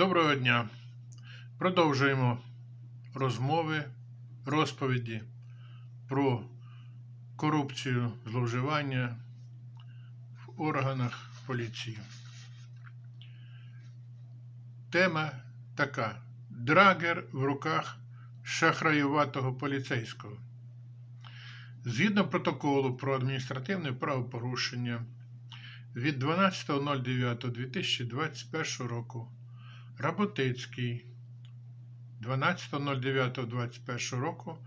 Доброго дня. Продовжуємо розмови, розповіді про корупцію, зловживання в органах поліції. Тема така: Драгер в руках шахраюватого поліцейського. Згідно протоколу про адміністративне правопорушення від 12.09.2021 року Работицький 12.09.21 року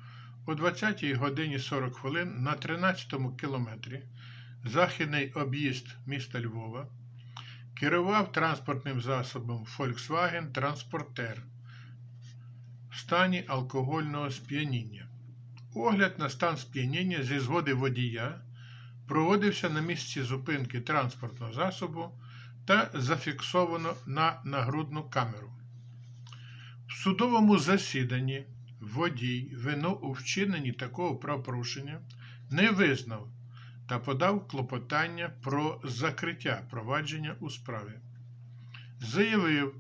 о 20 годині 40 хвилин на 13 кілометрі західний об'їзд міста Львова керував транспортним засобом Volkswagen Транспортер в стані алкогольного сп'яніння. Огляд на стан сп'яніння зі згоди водія проводився на місці зупинки транспортного засобу та зафіксовано на нагрудну камеру. В судовому засіданні водій вину у вчиненні такого правопорушення не визнав та подав клопотання про закриття провадження у справі. Заявив,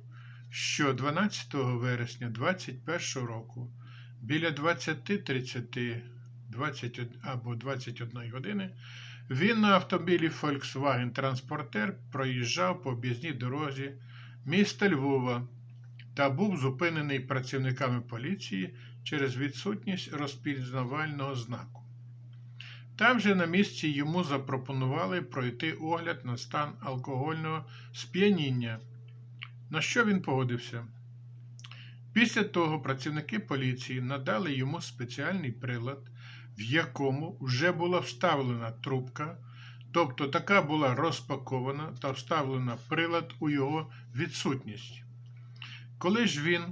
що 12 вересня 2021 року біля 20.30 21 або 21 години він на автомобілі Volkswagen Transporter проїжджав по об'їзній дорозі міста Львова та був зупинений працівниками поліції через відсутність розпізнавального знаку. Там же на місці йому запропонували пройти огляд на стан алкогольного сп'яніння, на що він погодився. Після того працівники поліції надали йому спеціальний прилад, в якому вже була вставлена трубка, тобто така була розпакована та вставлена прилад у його відсутність. Коли ж він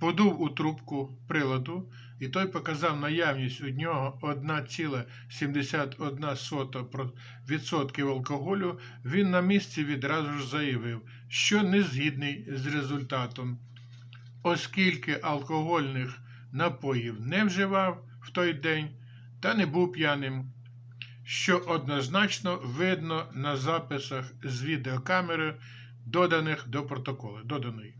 подув у трубку приладу, і той показав наявність у нього 1,71% алкоголю, він на місці відразу ж заявив, що не згідний з результатом оскільки алкогольних напоїв не вживав в той день та не був п'яним, що однозначно видно на записах з відеокамери, доданих до протоколу. Доданої.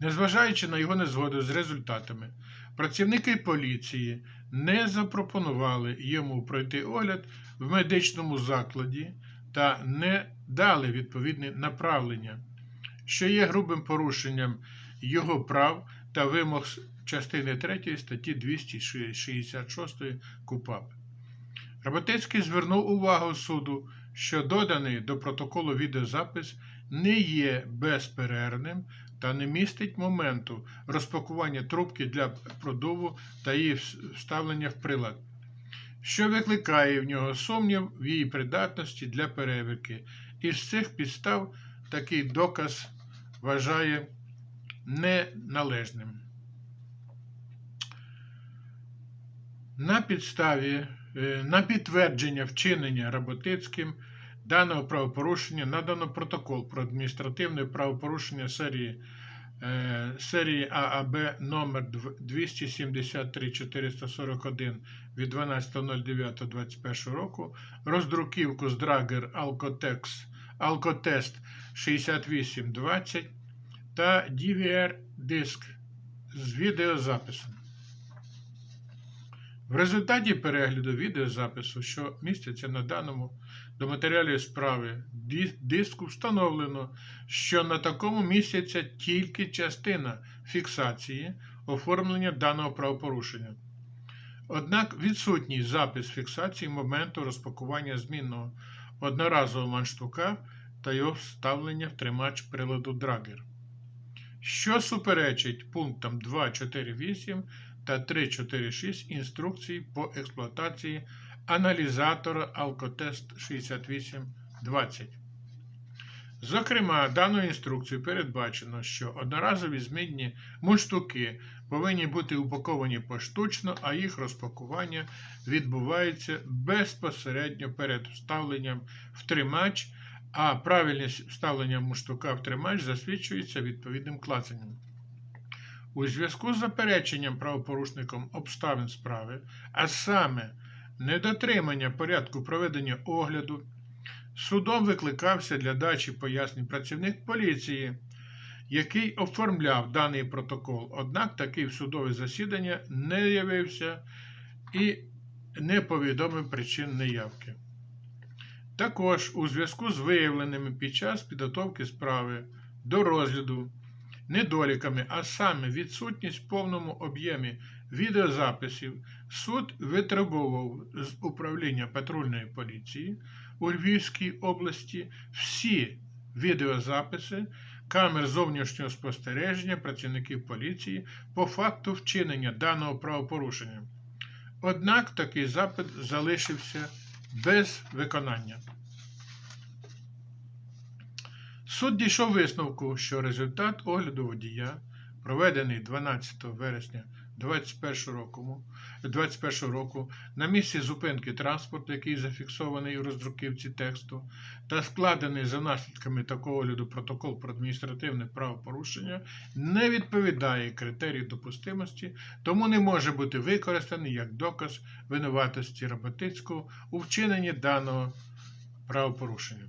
Незважаючи на його незгоду з результатами, працівники поліції не запропонували йому пройти огляд в медичному закладі та не дали відповідне направлення, що є грубим порушенням його прав та вимог частини 3 статті 266 КУПАП. Роботецький звернув увагу суду, що доданий до протоколу відеозапис не є безперервним та не містить моменту розпакування трубки для продуву та її вставлення в прилад, що викликає в нього сумнів в її придатності для перевірки. Із цих підстав такий доказ вважає неналежним. На підставі, е, на підтвердження вчинення Работицьким даного правопорушення надано протокол про адміністративне правопорушення серії е, серії ААБ номер 273 441 від 12.09.21 року, роздруківку з Драгер Алкотекс, Алкотест 6820 та DVR-диск з відеозаписом. В результаті перегляду відеозапису, що міститься на даному до матеріалів справи диску, встановлено, що на такому міститься тільки частина фіксації оформлення даного правопорушення. Однак відсутній запис фіксації моменту розпакування змінного одноразового манштука та його вставлення в тримач приладу Драгер що суперечить пунктам 2.4.8 та 3.4.6 інструкцій по експлуатації аналізатора Alcotest 6820. Зокрема, даною інструкцією передбачено, що одноразові змінні мундштуки повинні бути упаковані поштучно, а їх розпакування відбувається безпосередньо перед вставленням в тримач а правильність вставлення муштука в тримач засвідчується відповідним клацанням. У зв'язку з запереченням правопорушником обставин справи, а саме недотримання порядку проведення огляду, судом викликався для дачі пояснень працівник поліції, який оформляв даний протокол, однак такий в судове засідання не явився і не повідомив причин неявки. Також у зв'язку з виявленими під час підготовки справи до розгляду недоліками, а саме відсутність в повному об'ємі відеозаписів, суд витребував з управління патрульної поліції у Львівській області всі відеозаписи камер зовнішнього спостереження працівників поліції по факту вчинення даного правопорушення. Однак такий запит залишився без виконання. Суд дійшов висновку, що результат огляду водія, проведений 12 вересня 2021 року, 21 року на місці зупинки транспорту, який зафіксований у роздруківці тексту, та складений за наслідками такого огляду протокол про адміністративне правопорушення, не відповідає критерію допустимості, тому не може бути використаний як доказ винуватості Роботицького у вчиненні даного правопорушення.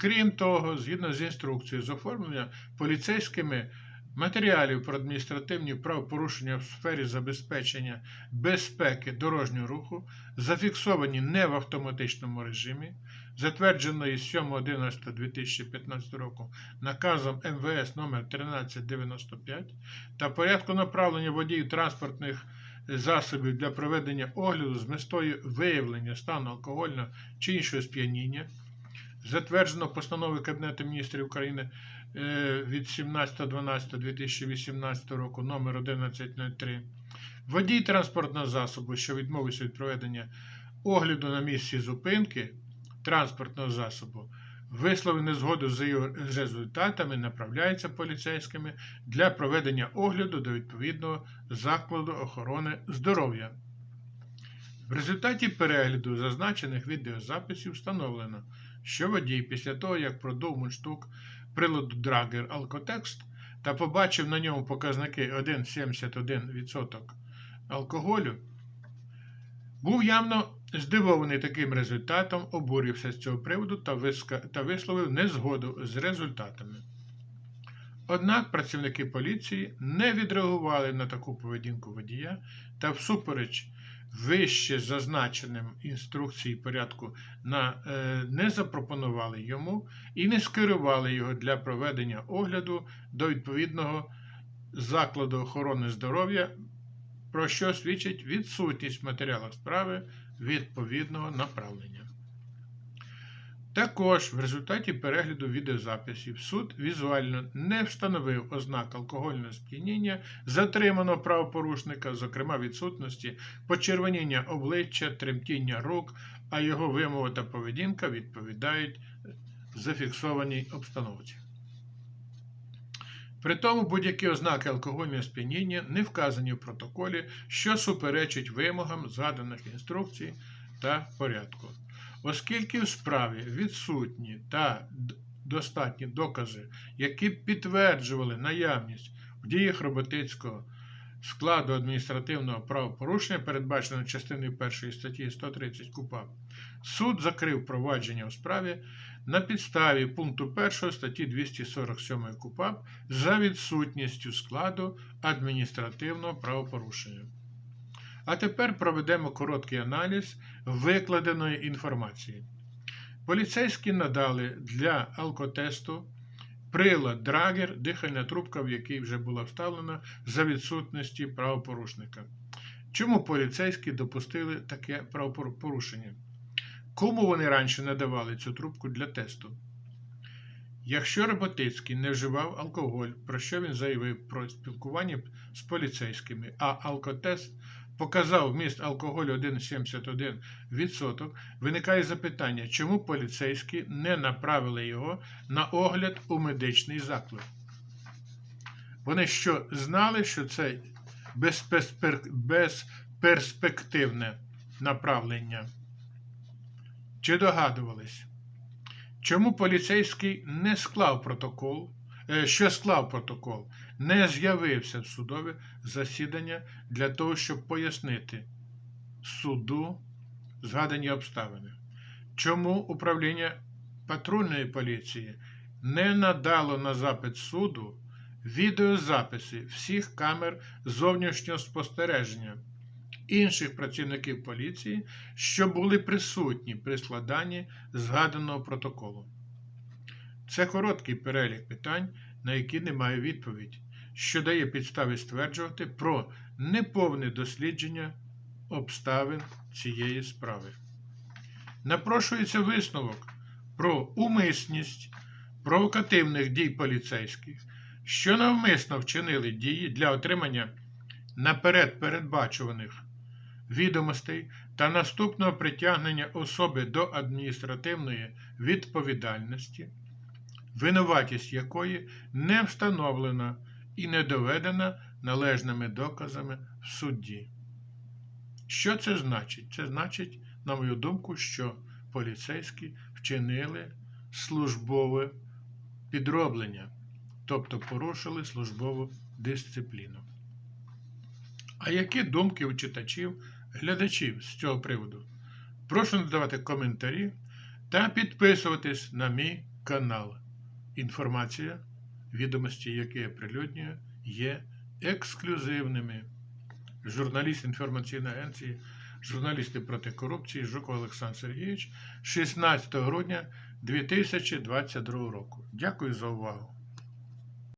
Крім того, згідно з інструкцією з оформлення поліцейськими матеріалів про адміністративні правопорушення в сфері забезпечення безпеки дорожнього руху, зафіксовані не в автоматичному режимі, затвердженої 7.11.2015 року наказом МВС номер 1395 та порядку направлення водіїв транспортних засобів для проведення огляду з метою виявлення стану алкогольного чи іншого сп'яніння затверджено постановою Кабінету міністрів України е, від 17.12.2018 року номер 1103 водій транспортного засобу, що відмовився від проведення огляду на місці зупинки транспортного засобу, висловив незгоду з його результатами, направляється поліцейськими для проведення огляду до відповідного закладу охорони здоров'я. В результаті перегляду зазначених відеозаписів встановлено, що водій після того, як продув мундштук приладу Драгер Алкотекст та побачив на ньому показники 1,71% алкоголю, був явно здивований таким результатом, обурився з цього приводу та висловив незгоду з результатами. Однак працівники поліції не відреагували на таку поведінку водія та всупереч вище зазначеним інструкції порядку на, е, не запропонували йому і не скерували його для проведення огляду до відповідного закладу охорони здоров'я, про що свідчить відсутність матеріалу справи відповідного направлення. Також в результаті перегляду відеозаписів суд візуально не встановив ознак алкогольного сп'яніння затриманого правопорушника, зокрема відсутності почервоніння обличчя, тремтіння рук, а його вимова та поведінка відповідають зафіксованій обстановці. При тому будь-які ознаки алкогольного сп'яніння не вказані в протоколі, що суперечить вимогам згаданих інструкцій та порядку. Оскільки в справі відсутні та достатні докази, які підтверджували наявність в діях Роботицького складу адміністративного правопорушення, передбаченого частиною 1 статті 130 КУПАП, суд закрив провадження у справі на підставі пункту 1 статті 247 КУПАП за відсутністю складу адміністративного правопорушення. А тепер проведемо короткий аналіз викладеної інформації. Поліцейські надали для алкотесту прилад драгер, дихальна трубка, в якій вже була вставлена за відсутності правопорушника. Чому поліцейські допустили таке правопорушення? Кому вони раніше надавали цю трубку для тесту? Якщо Роботицький не вживав алкоголь, про що він заявив про спілкування з поліцейськими, а алкотест показав вміст алкоголю 1,71%, виникає запитання, чому поліцейські не направили його на огляд у медичний заклад. Вони що знали, що це безперспективне направлення? Чи догадувались? Чому поліцейський не склав протокол, що склав протокол, не з'явився в судове засідання для того, щоб пояснити суду згадані обставини? Чому управління патрульної поліції не надало на запит суду відеозаписи всіх камер зовнішнього спостереження інших працівників поліції, що були присутні при складанні згаданого протоколу. Це короткий перелік питань, на які немає відповідь, що дає підстави стверджувати про неповне дослідження обставин цієї справи. Напрошується висновок про умисність провокативних дій поліцейських, що навмисно вчинили дії для отримання наперед передбачуваних відомостей та наступного притягнення особи до адміністративної відповідальності, винуватість якої не встановлена і не доведена належними доказами в суді. Що це значить? Це значить, на мою думку, що поліцейські вчинили службове підроблення, тобто порушили службову дисципліну. А які думки у читачів, глядачів з цього приводу? Прошу надавати коментарі та підписуватись на мій канал. Інформація, відомості, які я прилюднюю, є ексклюзивними. Журналіст інформаційної агенції, журналісти проти корупції Жуков Олександр Сергійович 16 грудня 2022 року. Дякую за увагу.